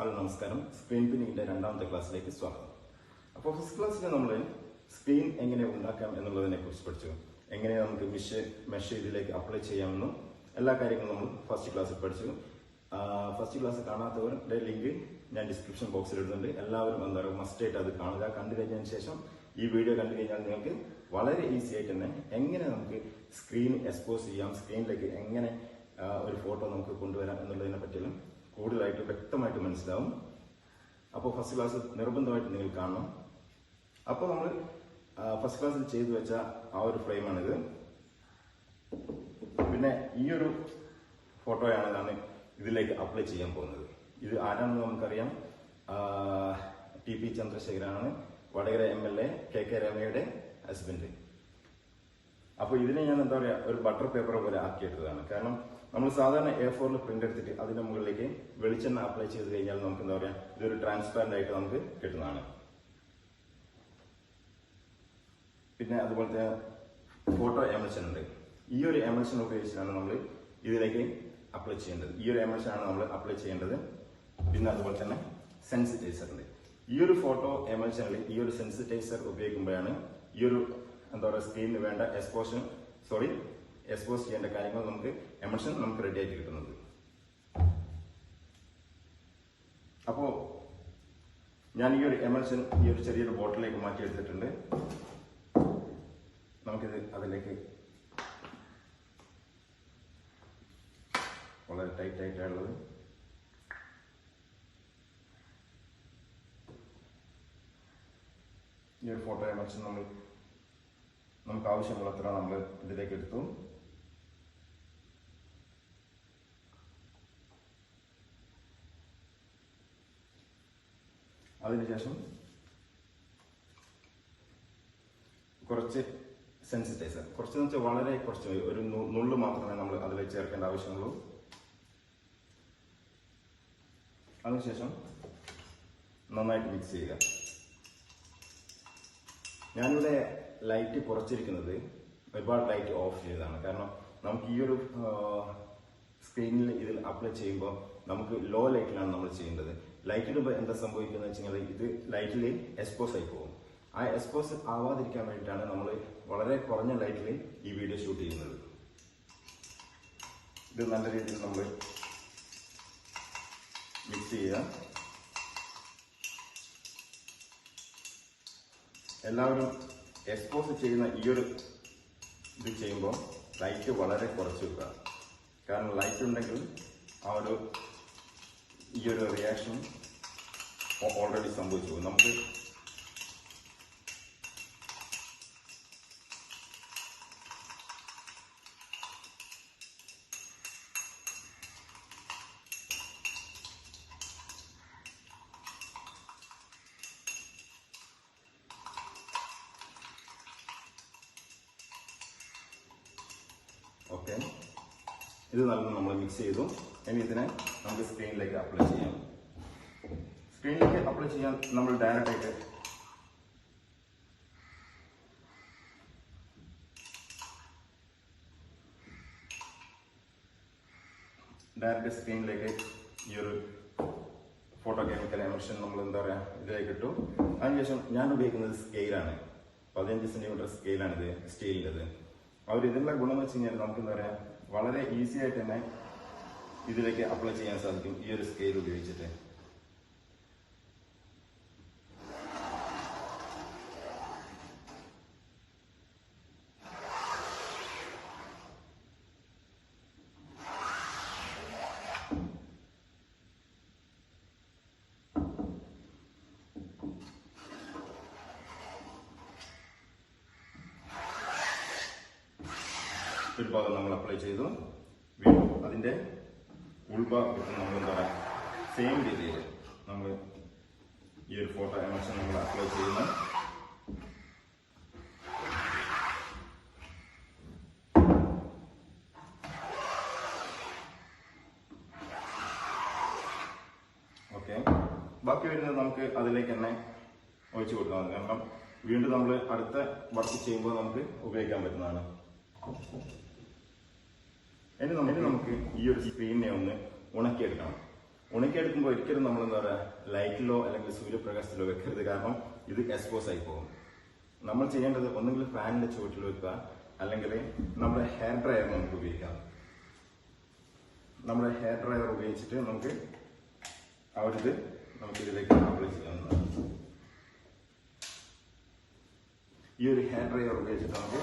Hello നമസ്കാരം. Screen പിന്നിങ്ങിന്റെ രണ്ടാമത്തെ ക്ലാസ്സിലേക്ക് സ്വാഗതം. അപ്പോൾ ഫസ്റ്റ് ക്ലാസ്സിൽ നമ്മൾ സ്ക്രീൻ എങ്ങനെ ഉണ്ടാക്കാം എന്നുള്ളതിനെ കുറിച്ച് പഠിച്ചു. എങ്ങനെ നമുക്ക് മിഷ് മെഷ് ഇതിലേക്ക് അപ്ലൈ ചെയ്യാമെന്നും എല്ലാ കാര്യങ്ങളും നമ്മൾ ഫസ്റ്റ് ക്ലാസ്സിൽ പഠിച്ചു. ഫസ്റ്റ് ക്ലാസ് കാണാത്തവരുടെ ലിങ്ക് ഞാൻ ഡിസ്ക്രിപ്ഷൻ ബോക്സിൽ ഇടുന്നുണ്ട്. എല്ലാവരും എന്താ പറയുക മസ്റ്റ് ആയിട്ട് അത് കാണുക. കണ്ടു കഴിഞ്ഞതിന് ശേഷം ഈ വീഡിയോ കണ്ടു കഴിഞ്ഞാൽ നിങ്ങൾക്ക് വളരെ ഈസി ആയിട്ട് തന്നെ എങ്ങനെ നമുക്ക് സ്ക്രീൻ എക്സ്പോസ് ചെയ്യാം സ്ക്രീനിലേക്ക് എങ്ങനെ ഒരു ഫോട്ടോ നമുക്ക് കൊണ്ടുവരാം എന്നുള്ളതിനെ പറ്റിയും കൂടുതലായിട്ട് വ്യക്തമായിട്ട് മനസ്സിലാവും. അപ്പോൾ ഫസ്റ്റ് ക്ലാസ് നിർബന്ധമായിട്ട് നിങ്ങൾ കാണണം. അപ്പോൾ നമ്മൾ ഫസ്റ്റ് ക്ലാസ്സിൽ ചെയ്തു വെച്ച ആ ഒരു ഫ്രെയിമാണിത്. പിന്നെ ഈ ഒരു ഫോട്ടോയാണ് ഞാൻ ഇതിലേക്ക് അപ്ലൈ ചെയ്യാൻ പോകുന്നത്. ഇത് ആരാണെന്ന് നമുക്കറിയാം. T P ചന്ദ്രശേഖരാണ്. Vadakara M L A K K രമയുടെ husband അപ്പോൾ ഇതിനെ ഞാൻ എന്താ പറയുക ഒരു ബട്ടർ പേപ്പർ പോലെ ആക്കിയെടുത്തതാണ് കാരണം നമ്മൾ സാധാരണ എ ഫോറിൽ പ്രിന്റ് എടുത്തിട്ട് അതിന്റെ മുകളിലേക്ക് വെളിച്ചെണ്ണ അപ്ലൈ ചെയ്ത് കഴിഞ്ഞാൽ നമുക്ക് എന്താ പറയാ ഇതൊരു ട്രാൻസ്പാരന്റ് ആയിട്ട് നമുക്ക് കിട്ടുന്നതാണ്. പിന്നെ അതുപോലത്തെ ഫോട്ടോ എമൽഷൻ ഉണ്ട്. ഈ ഒരു എമൽഷൻ ഉപയോഗിച്ചാണ് നമ്മൾ ഇതിലേക്ക് അപ്ലൈ ചെയ്യേണ്ടത്. ഈ ഒരു എമൽഷൻ ആണ് നമ്മൾ അപ്ലൈ ചെയ്യേണ്ടത്. പിന്നെ അതുപോലെ തന്നെ സെൻസിറ്റൈസർ ഉണ്ട്. ഈ ഒരു ഫോട്ടോ എമൽഷനിൽ ഈ ഒരു സെൻസിറ്റൈസർ ഉപയോഗിക്കുമ്പോഴാണ് ഈ ഒരു എന്താ പറയുക സ്ക്രീനിന് വേണ്ട എക്സ്പോഷൻ സോറി എക്സ്പോസ് ചെയ്യേണ്ട കാര്യങ്ങൾ നമുക്ക് എമർഷൻ നമുക്ക് റെഡി ആയിട്ട് കിട്ടുന്നത്. അപ്പോ ഞാൻ ഈ ഒരു എമർഷൻ ഈ ഒരു ചെറിയൊരു ബോട്ടിലേക്ക് മാറ്റി എടുത്തിട്ടുണ്ട്. നമുക്കിത് അതിലേക്ക് വളരെ ടൈറ്റ് ആയിട്ടുള്ളത് ഈ ഒരു ഫോട്ടോ എമർഷൻ നമ്മൾ നമുക്ക് ആവശ്യമുള്ളത്ര നമ്മൾ ഇതിലേക്ക് എടുത്തു. അതിനുശേഷം കുറച്ച് സെൻസിറ്റൈസർ കുറച്ച് വെച്ചാൽ വളരെ കുറച്ച് ഒരു നുള്ളു മാത്രമേ നമ്മൾ അതിൽ ചേർക്കേണ്ട ആവശ്യമുള്ളൂ. അതിനുശേഷം നന്നായിട്ട് മിക്സ് ചെയ്യുക. ഞാനിവിടെ ലൈറ്റ് കുറച്ചിരിക്കുന്നത് ഒരുപാട് ലൈറ്റ് ഓഫ് ചെയ്തതാണ്. കാരണം നമുക്ക് ഈ ഒരു സ്ക്രീനിൽ ഇതിൽ അപ്ലൈ ചെയ്യുമ്പോൾ നമുക്ക് ലോ ലൈറ്റിലാണ് നമ്മൾ ചെയ്യേണ്ടത്. ലൈറ്റ് എന്താ സംഭവിക്കുന്നത് വെച്ച് കഴിഞ്ഞാൽ ഇത് ലൈറ്റിൽ എക്സ്പോസ് ആയി പോകും. ആ എക്സ്പോസ് ആവാതിരിക്കാൻ വേണ്ടിയിട്ടാണ് നമ്മൾ വളരെ കുറഞ്ഞ ലൈറ്റിൽ ഈ വീഡിയോ ഷൂട്ട് ചെയ്യുന്നത്. ഇത് നല്ല രീതിയിൽ നമ്മൾ മിക്സ് ചെയ്യുക. എല്ലാവരും എക്സ്പോസ് ചെയ്യുന്ന ഈ ഒരു ഇത് ചെയ്യുമ്പോൾ ലൈറ്റ് വളരെ കുറച്ച് വെക്കുക. കാരണം ലൈറ്റ് ഉണ്ടെങ്കിൽ ആ ഒരു ഈ ഒരു റിയാക്ഷൻ ഓൾറെഡി സംഭവിച്ചു. നമുക്ക് ഇത് നല്ല നമ്മൾ മിക്സ് ചെയ്തു ഇനി ഇതിനെ നമുക്ക് സ്ക്രീനിലേക്ക് അപ്ലൈ ചെയ്യാം. സ്ക്രീനിലേക്ക് അപ്ലൈ ചെയ്യാൻ നമ്മൾ ഡയറക്റ്റ് ആയിട്ട് ഡയറക്റ്റ് സ്ക്രീനിലേക്ക് ഈ ഒരു ഫോട്ടോ കെമിക്കൽ എമിഷൻ നമ്മൾ എന്താ പറയുക ഇതിലേക്ക് ഇട്ടു അതിനുശേഷം ഞാൻ ഉപയോഗിക്കുന്നത് സ്കെയിലാണ് പതിനഞ്ച് സെന്റിമീറ്റർ സ്കെയിലാണിത് സ്റ്റീലിന്റെത് അവർ ഇതിലുള്ള ഗുണം വെച്ച് കഴിഞ്ഞാൽ നമുക്ക് എന്താ പറയുക വളരെ ഈസി ആയിട്ട് തന്നെ ഇതിലേക്ക് അപ്ലൈ ചെയ്യാൻ സാധിക്കും ഈ ഒരു സ്കെയിൽ ഉപയോഗിച്ചിട്ട്. ഒരു ഭാഗം നമ്മൾ അപ്ലൈ ചെയ്തു. വീണ്ടും അതിന്റെ ഉൾഭാഗത്ത് നമ്മളെന്താ പറയുക സെയിം രീതിയിൽ നമ്മൾ ഈ ഒരു ഫോട്ടോ എമോഷൻ നമ്മൾ അപ്ലൈ ചെയ്യുന്നു ഓക്കെ ബാക്കി വരുന്നത് നമുക്ക് അതിലേക്ക് തന്നെ ഒഴിച്ചു കൊടുക്കാൻ മതി കാരണം വീണ്ടും നമ്മൾ അടുത്ത വർക്ക് ചെയ്യുമ്പോൾ നമുക്ക് ഉപയോഗിക്കാൻ പറ്റുന്നതാണ്. ഇനി നമുക്ക് നമുക്ക് ഈ ഒരു സ്ക്രീനിനെ ഒന്ന് ഉണക്കിയെടുക്കണം. ഉണക്കിയെടുക്കുമ്പോൾ ഒരിക്കലും നമ്മൾ എന്താ പറയുക ലൈറ്റിലോ അല്ലെങ്കിൽ സൂര്യപ്രകാശത്തിലോ വെക്കരുത്. കാരണം ഇത് എക്സ്പോസ് ആയി പോകും. നമ്മൾ ചെയ്യേണ്ടത് ഒന്നുകിൽ ഫാനിന്റെ ചുവട്ടിൽ വെക്കുക അല്ലെങ്കിൽ നമ്മുടെ ഹെയർ ഡ്രയർ നമുക്ക് ഉപയോഗിക്കാം. നമ്മുടെ ഹെയർ ഡ്രയർ ഉപയോഗിച്ചിട്ട് നമുക്ക് ഒരു ഇത് നമുക്ക് ഇതിലേക്ക് അപ്ലൈ ചെയ്യാവുന്നതാണ്. ഈ ഒരു ഹെയർ ഡ്രയർ ഉപയോഗിച്ചിട്ട് നമുക്ക്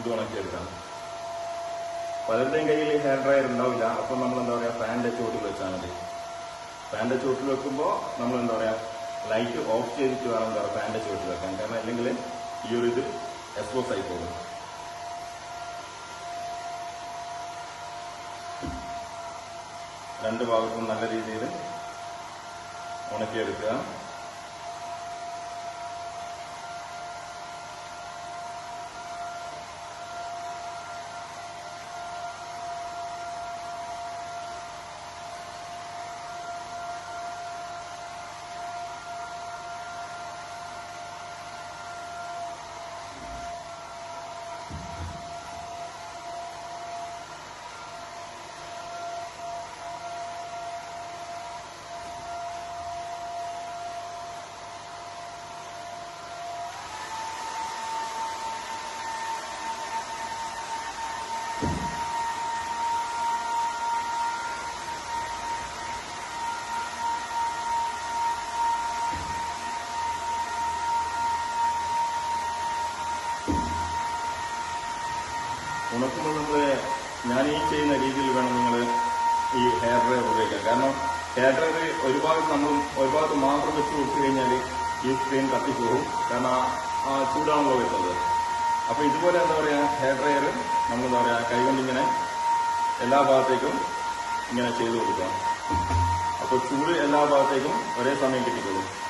ഇത് ഉണക്കിയെടുക്കാം. പലരുടെയും കയ്യിൽ ഹെയർ ഡ്രയർ ഉണ്ടാവില്ല. അപ്പം നമ്മൾ എന്താ പറയുക ഫാനിന്റെ ചുവട്ടിൽ വെച്ചാൽ മതി. ഫാനിന്റെ ചുവട്ടിൽ വെക്കുമ്പോൾ നമ്മൾ എന്താ പറയുക ലൈറ്റ് ഓഫ് ചെയ്തിട്ട് വേണം എന്താ പറയുക ഫാനിന്റെ ചുവട്ടിൽ വെക്കാൻ. കാരണം അല്ലെങ്കിൽ ഈ ഒരു ഇത് എക്സ്പോസ് ആയി പോകും. രണ്ട് ഭാഗത്തും നല്ല രീതിയിൽ ഉണക്കിയെടുക്കുക ഉണക്കുമ്പോൾ നമ്മൾ ഞാൻ ഈ ചെയ്യുന്ന രീതിയിൽ വേണം നിങ്ങൾ ഈ ഹെയർ ഡ്രയർ ഉപയോഗിക്കാൻ കാരണം ഹെയർ ഡ്രയർ ഒരു ഭാഗത്ത് നമ്മൾ ഒരു ഭാഗത്ത് മാത്രം വെച്ച് കൊടുത്തു കഴിഞ്ഞാൽ ഈ സ്ക്രീൻ കത്തിപ്പോകും. കാരണം ആ- ചൂടാണല്ലോ വരുന്നത്. അപ്പോൾ ഇതുപോലെ എന്താ പറയുക ഹെയർ ഡ്രയർ നമ്മൾ എന്താ പറയുക കൈകൊണ്ട് ഇങ്ങനെ എല്ലാ ഭാഗത്തേക്കും ഇങ്ങനെ ചെയ്തു കൊടുക്കുക. അപ്പോൾ ചൂട് എല്ലാ ഭാഗത്തേക്കും ഒരേ സമയം കിട്ടിക്കോളും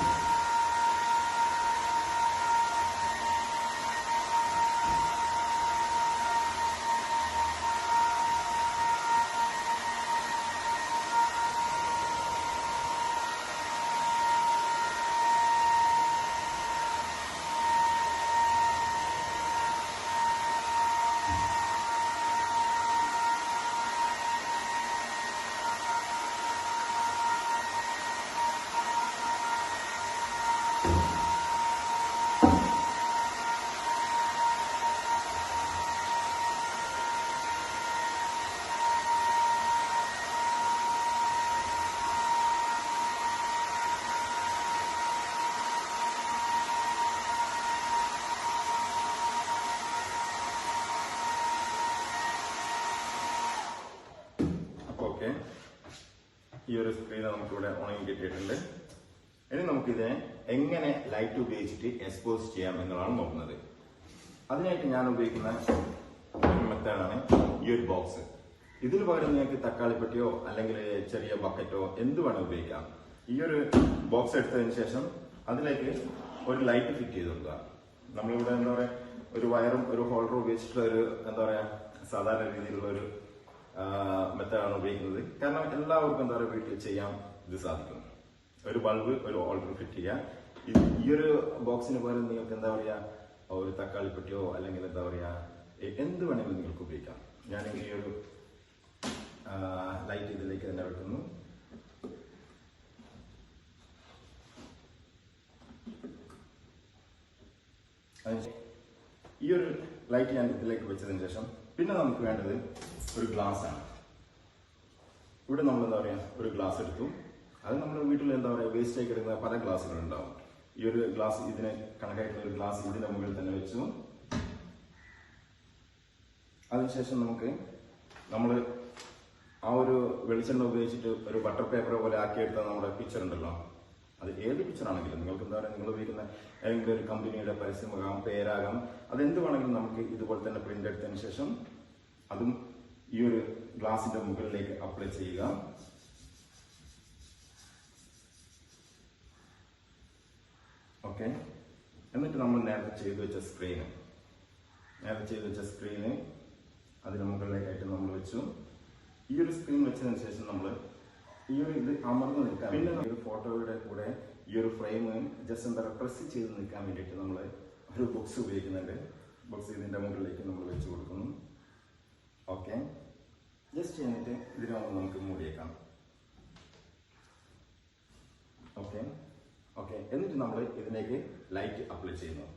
അപ്പൊ ഓക്കെ ഈ ഒരു സ്ക്രീൻ നമുക്കിവിടെ ഉണങ്ങി കിട്ടിയിട്ടുണ്ട്. ഇനി നമുക്കിതിനെ എങ്ങനെ ലൈറ്റ് ഉപയോഗിച്ചിട്ട് എക്സ്പോസ് ചെയ്യാം എന്നുള്ളതാണ് നോക്കുന്നത്. അതിനായിട്ട് ഞാൻ ഉപയോഗിക്കുന്ന മെത്തേഡാണ് ഈ ഒരു ബോക്സ് ഇതിൽ പകരം നിങ്ങൾക്ക് തക്കാളിപ്പെട്ടിയോ അല്ലെങ്കിൽ ചെറിയ ബക്കറ്റോ എന്ത് വേണം ഉപയോഗിക്കാം. ഈ ഒരു ബോക്സ് എടുത്തതിന് ശേഷം അതിലേക്ക് ഒരു ലൈറ്റ് ഫിറ്റ് ചെയ്ത് കൊടുക്കുക. നമ്മളിവിടെ എന്താ പറയുക ഒരു വയറും ഒരു ഹോൾഡറും ഉപയോഗിച്ചിട്ടുള്ള ഒരു എന്താ പറയുക സാധാരണ രീതിയിലുള്ള ഒരു മെത്തേഡാണ് ഉപയോഗിക്കുന്നത്. കാരണം എല്ലാവർക്കും എന്താ പറയുക വീട്ടിൽ ചെയ്യാൻ ഇത് സാധിക്കും ഒരു ബൾബ് ഒരു ഓൾഡർ ഫിറ്റ് ചെയ്യാം ഇത് ഈ ഒരു ബോക്സിന് പോലും നിങ്ങൾക്ക് എന്താ പറയുക ഒരു തക്കാളിപ്പെട്ടിയോ അല്ലെങ്കിൽ എന്താ പറയുക എന്ത് വേണമെങ്കിലും നിങ്ങൾക്ക് ഉപയോഗിക്കാം. ഞാൻ ഈ ഒരു ലൈറ്റ് ഇതിലേക്ക് തന്നെ വെക്കുന്നു ഈ ഒരു ലൈറ്റ് ഞാൻ ഇതിലേക്ക് വെച്ചതിന് ശേഷം പിന്നെ നമുക്ക് വേണ്ടത് ഒരു ഗ്ലാസ് ആണ്. ഇവിടെ നമ്മൾ എന്താ പറയുക ഒരു ഗ്ലാസ് എടുത്തു. അത് നമ്മൾ വീട്ടിൽ എന്താ പറയുക വേസ്റ്റ് ആയി കിടക്കുന്ന പല ഗ്ലാസ്സുകൾ ഉണ്ടാവും. ഈ ഒരു ഗ്ലാസ് ഇതിന് കണക്കായിട്ടുള്ള ഒരു ഗ്ലാസ് ഇതിന്റെ മുകളിൽ തന്നെ വെച്ചു. അതിനുശേഷം നമുക്ക് നമ്മൾ ആ ഒരു വെളിച്ചെണ്ണ ഉപയോഗിച്ചിട്ട് ഒരു ബട്ടർ പേപ്പർ പോലെ ആക്കിയെടുത്ത നമ്മുടെ പിക്ചർ ഉണ്ടല്ലോ. അത് ഏത് പിക്ചറാണെങ്കിലും നിങ്ങൾക്ക് എന്താ പറയുക നിങ്ങൾ ഉപയോഗിക്കുന്ന ഏതെങ്കിലും ഒരു കമ്പനിയുടെ പരസ്യമാകാം പേരാകാം അതെന്ത് വേണമെങ്കിലും നമുക്ക് ഇതുപോലെ തന്നെ പ്രിന്റ് എടുത്തതിന് ശേഷം അതും ഈ ഒരു ഗ്ലാസിന്റെ മുകളിലേക്ക് അപ്ലൈ ചെയ്യുക. ഓക്കെ എന്നിട്ട് നമ്മൾ നേരത്തെ ചെയ്തു വെച്ച സ്ക്രീന് നേരത്തെ ചെയ്തു വെച്ച സ്ക്രീന് അതിന് മുകളിലേക്കായിട്ട് നമ്മൾ വെച്ചു. ഈ ഒരു സ്ക്രീൻ വെച്ചതിന് ശേഷം നമ്മൾ ഈ ഒരു ഇത് അമർന്ന് നിൽക്കാൻ പിന്നെ ഈ ഒരു ഫോട്ടോയുടെ കൂടെ ഈ ഒരു ഫ്രെയിം ജസ്റ്റ് എന്താ പറയുക പ്രസ് ചെയ്ത് നിൽക്കാൻ വേണ്ടിയിട്ട് നമ്മൾ ഒരു ബോക്സ് ഉപയോഗിക്കുന്നുണ്ട്. ബോക്സ് ഇതിന്റെ മുകളിലേക്ക് നമ്മൾ വെച്ച് കൊടുക്കുന്നു. ഓക്കെ ജസ്റ്റ് കഴിഞ്ഞിട്ട് ഇതിനൊന്ന് നമുക്ക് മൂടിയേക്കാം ഓക്കെ ഓക്കെ എന്നിട്ട് നമ്മൾ ഇതിലേക്ക് ലൈറ്റ് അപ്ലൈ ചെയ്യുന്നു.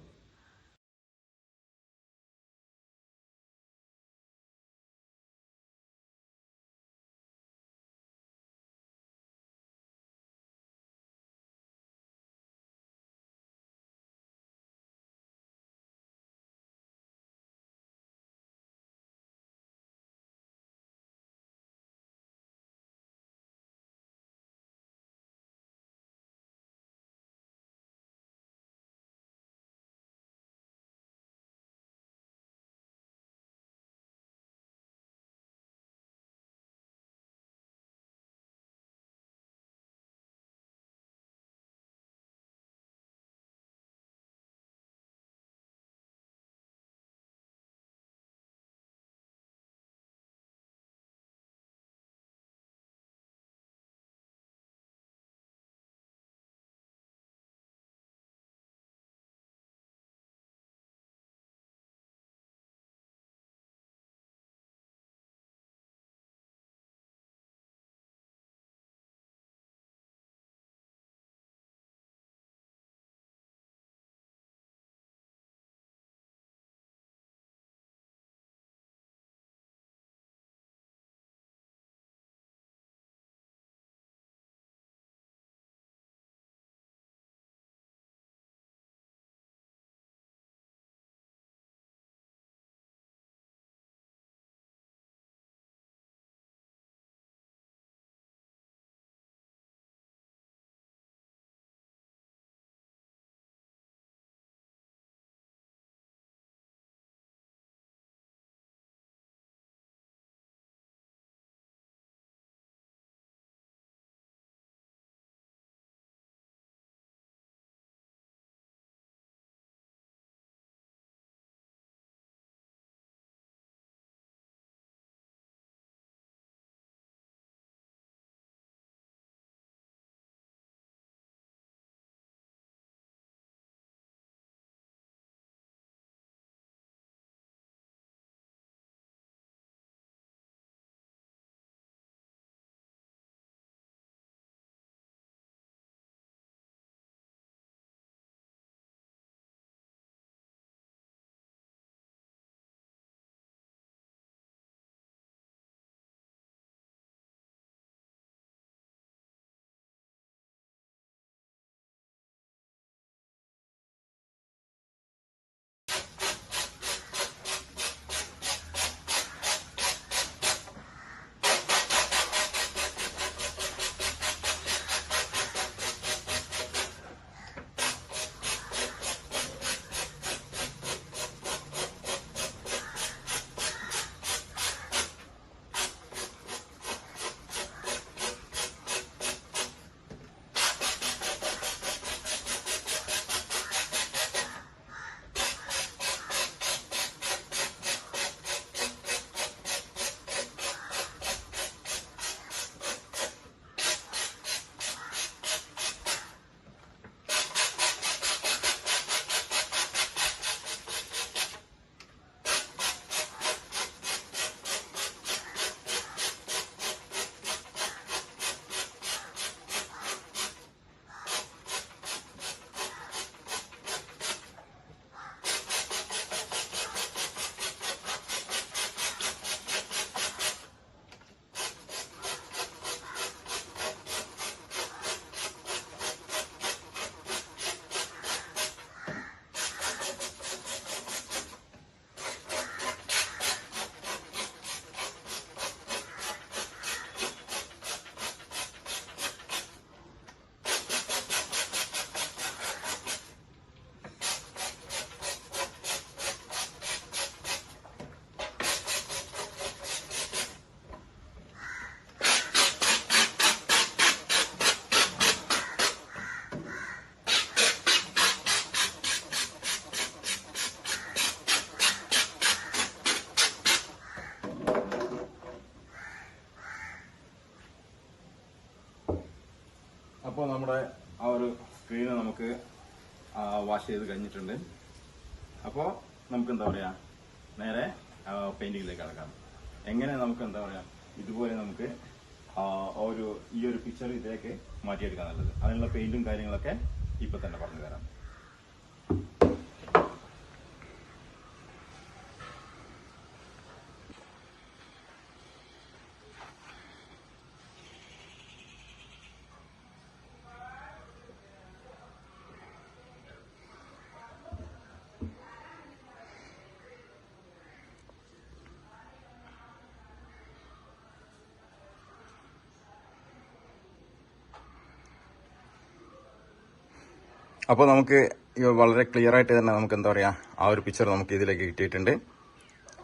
നമ്മുടെ ആ ഒരു സ്ക്രീന് നമുക്ക് വാഷ് ചെയ്ത് കഴിഞ്ഞിട്ടുണ്ട്. അപ്പോൾ നമുക്ക് എന്താ പറയുക നേരെ പെയിന്റിങ്ങിലേക്ക് കടക്കാം. എങ്ങനെ നമുക്ക് എന്താ പറയുക ഇതുപോലെ നമുക്ക് ഒരു ഈ ഒരു പിക്ചർ ഇതിലേക്ക് മാറ്റിയെടുക്കാൻ നല്ലത്. അതിനുള്ള പെയിന്റും കാര്യങ്ങളൊക്കെ ഇപ്പം തന്നെ പറഞ്ഞു തരാം അപ്പോൾ നമുക്ക് വളരെ ക്ലിയർ ആയിട്ട് തന്നെ നമുക്ക് എന്താ പറയുക ആ ഒരു പിക്ചർ നമുക്ക് ഇതിലേക്ക് കിട്ടിയിട്ടുണ്ട്.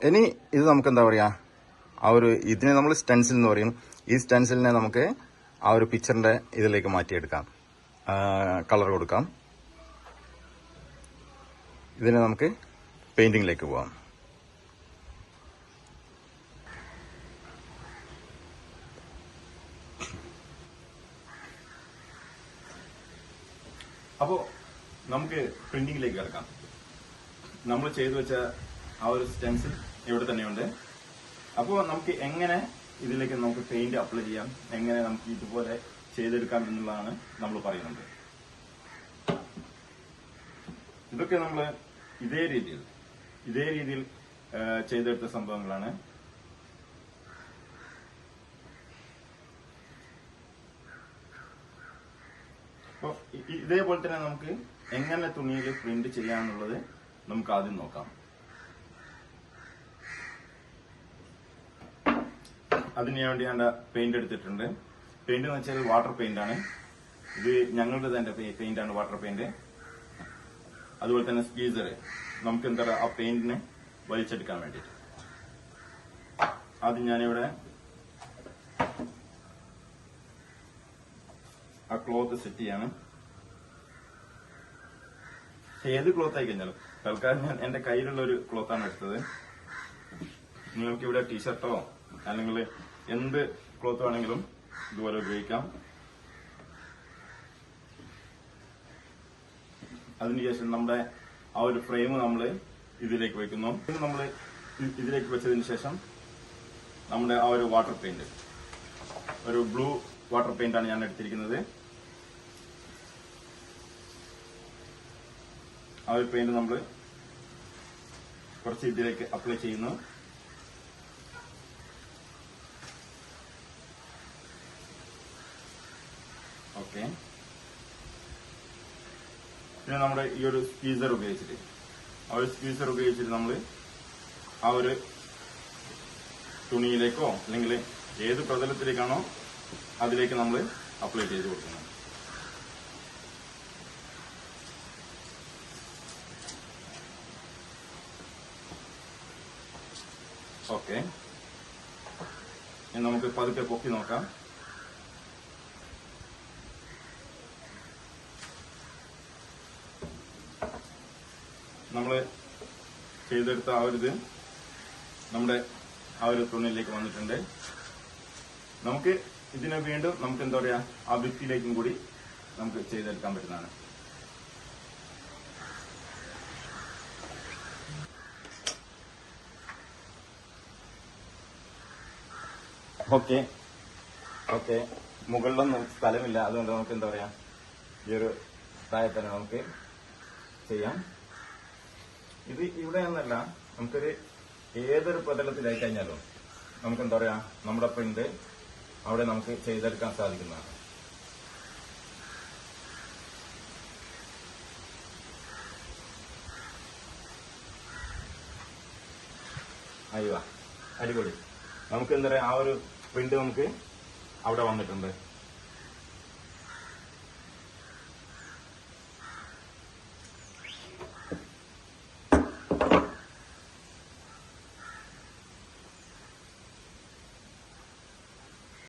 ഇനി ഇത് നമുക്ക് എന്താ പറയുക ആ ഒരു ഇതിനെ നമ്മൾ സ്റ്റെൻസിൽ എന്ന് പറയും. ഈ സ്റ്റെൻസിലിനെ നമുക്ക് ആ ഒരു പിക്ചറിന്റെ ഇതിലേക്ക് മാറ്റിയെടുക്കാം. കളർ കൊടുക്കാം. ഇതിനെ നമുക്ക് പെയിന്റിങ്ങിലേക്ക് പോവാം. അപ്പോൾ നമുക്ക് പ്രിന്റിങ്ങിലേക്ക് കിടക്കാം. നമ്മൾ ചെയ്തു വെച്ച ആ ഒരു സ്റ്റെൻസിൽ ഇവിടെ തന്നെയുണ്ട്. അപ്പോ നമുക്ക് എങ്ങനെ ഇതിലേക്ക് നമുക്ക് പെയിന്റ് അപ്ലൈ ചെയ്യാം? എങ്ങനെ നമുക്ക് ഇതുപോലെ ചെയ്തെടുക്കാം എന്നുള്ളതാണ് നമ്മൾ പറയുന്നത്. ഇതൊക്കെ നമ്മൾ ഇതേ രീതിയിൽ ഇതേ രീതിയിൽ ചെയ്തെടുത്ത സംഭവങ്ങളാണ് അപ്പോൾ ഇതേപോലെ തന്നെ നമുക്ക് എങ്ങനെ തുണിയിൽ പ്രിന്റ് ചെയ്യാന്നുള്ളത് നമുക്ക് ആദ്യം നോക്കാം. അതിന് വേണ്ടി ഞാൻ പെയിന്റ് എടുത്തിട്ടുണ്ട്. പെയിന്റ് എന്ന് വെച്ചാൽ വാട്ടർ പെയിന്റ് ആണ്. ഇത് ഞങ്ങളുടെ തന്നെ പെയിന്റ് ആണ് വാട്ടർ പെയിന്റ് അതുപോലെ തന്നെ സ്പീസർ നമുക്ക് എന്താ ആ പെയിന്റിനെ വലിച്ചെടുക്കാൻ വേണ്ടിയിട്ട്. ആദ്യം ഞാനിവിടെ ആ ക്ലോത്ത് സെറ്റ് ചെയ്യാണ്. ഏത് ക്ലോത്ത് ആയി കഴിഞ്ഞാലും തൽക്കാലം ഞാൻ എന്റെ കയ്യിലുള്ള ഒരു ക്ലോത്ത് ആണ് എടുത്തത്. നിങ്ങൾക്ക് ഇവിടെ ടീഷർട്ടോ അല്ലെങ്കിൽ എന്ത് ക്ലോത്ത് വേണമെങ്കിലും ഇതുപോലെ ഉപയോഗിക്കാം. അതിനുശേഷം നമ്മുടെ ആ ഒരു ഫ്രെയിം നമ്മൾ ഇതിലേക്ക് വെക്കുന്നു. നമ്മൾ ഇതിലേക്ക് വെച്ചതിന് ശേഷം നമ്മുടെ ആ ഒരു വാട്ടർ പെയിന്റ് ഒരു ബ്ലൂ വാട്ടർ പെയിന്റ് ആണ് ഞാൻ എടുത്തിരിക്കുന്നത്. ആ ഒരു പെയിന്റ് നമ്മൾ കുറച്ച് ഇതിലേക്ക് അപ്ലൈ ചെയ്യുന്നു. ഓക്കെ പിന്നെ നമ്മുടെ ഈ ഒരു സ്പീസർ ഉപയോഗിച്ചിട്ട്. ആ ഒരു സ്പീസർ ഉപയോഗിച്ചിട്ട് നമ്മൾ ആ ഒരു തുണിയിലേക്കോ അല്ലെങ്കിൽ ഏത് പ്രതലത്തിലേക്കാണോ അതിലേക്ക് നമ്മൾ അപ്ലൈ ചെയ്ത് കൊടുക്കുന്നത് ഓക്കെ ഇനി നമുക്ക് പതുക്കെ പൊക്കി നോക്കാം നമ്മൾ ചെയ്തെടുത്ത ആ ഒരു ഇത് നമ്മുടെ ആ ഒരു തുണിയിലേക്ക് വന്നിട്ടുണ്ട്. നമുക്ക് ഇതിനെ വീണ്ടും നമുക്ക് എന്താ പറയുക ആ ഭിത്തിയിലേക്കും കൂടി നമുക്ക് ചെയ്തെടുക്കാൻ പറ്റുന്നതാണ്. ഓക്കെ. ഓക്കെ. മുകളിലൊന്നും സ്ഥലമില്ല. അതുകൊണ്ട് നമുക്ക് എന്താ പറയാ? ഈ ഒരു താഴെ നമുക്ക് ചെയ്യാം. ഇത് ഇവിടെ എന്നല്ല നമുക്കൊരു ഏതൊരു പ്രതലത്തിലായി കഴിഞ്ഞാലും നമുക്ക് എന്താ പറയാ? നമ്മുടെ പ്രിന്റ് അവിടെ നമുക്ക് ചെയ്തെടുക്കാൻ സാധിക്കുന്നതാണ്. അയ്യോ അടിപൊളി. നമുക്ക് എന്താ പറയാ? ആ ഒരു പ്രിന്റ് നമുക്ക് അവിടെ വന്നിട്ടുണ്ട്.